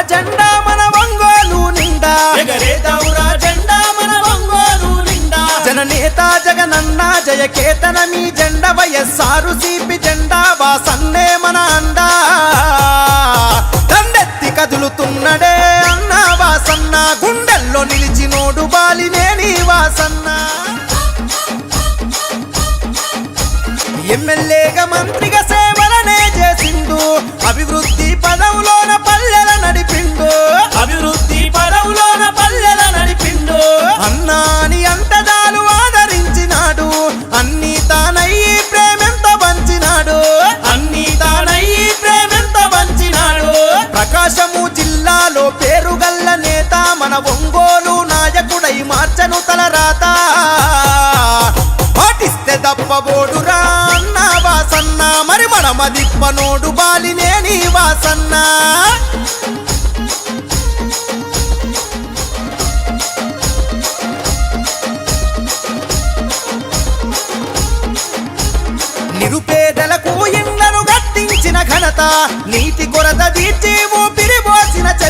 జెండా మన ఒంగోలు నిండా. ఎగరేదవురా జెండా మన ఒంగోలు నిండా. జననేత జగనన్న జయకేతన మీ జెండ వయస్సారు సిపి జెండా వాసన్నే మన అండా. దండెత్తి కదులుతున్నడే అన్న వాసన్న గుండెల్లో నిలిచినోడు బాలినేని వాసన్న. ఎమ్మెల్యేగా మంత్రిగా సేవలనే చేసిండు. అభివృద్ధి పదవులోన పల్లెల జిల్లాలో పేరుగల్ల నేత మన ఒంగోలు నాయకుడై మార్చను తల రాత పాటిస్తే దప్పబోడురా అన్న వాసన్న మరి మన మదిప్పనోడు బాలినేని వాసన్న. నిరుపేదలకు ఇళ్ళను గట్టించిన ఘనత నీటి కొరత తీర్చే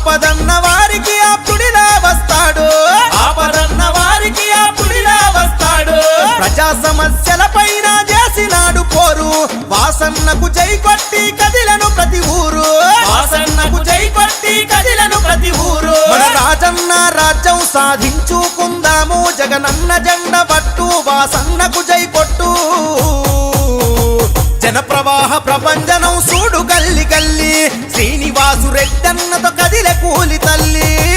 ఆపదన్న వారికి ఆప్తుడిలా వస్తాడు. ఆపదన్న వారికి అప్పుడిలా వస్తాడు. ప్రజా సమస్యల పైన చేసినాడు పోరు. వాసన్నకు జై కొట్టి కదిలను ప్రతి ఊరు. వాసన్నకు జై కొట్టి కదిలను ప్రతి ఊరు. మన రాజన్న రాజ్యం సాధించుకుందాము. జగనన్న జెండ పట్టు వాసన్నకు జై కొట్టు. జన ప్రవాహ ప్రపంచనం చూడు గల్లి గల్లి శ్రీనివాసు రెడ్డన్నతో కూలి తల్లి.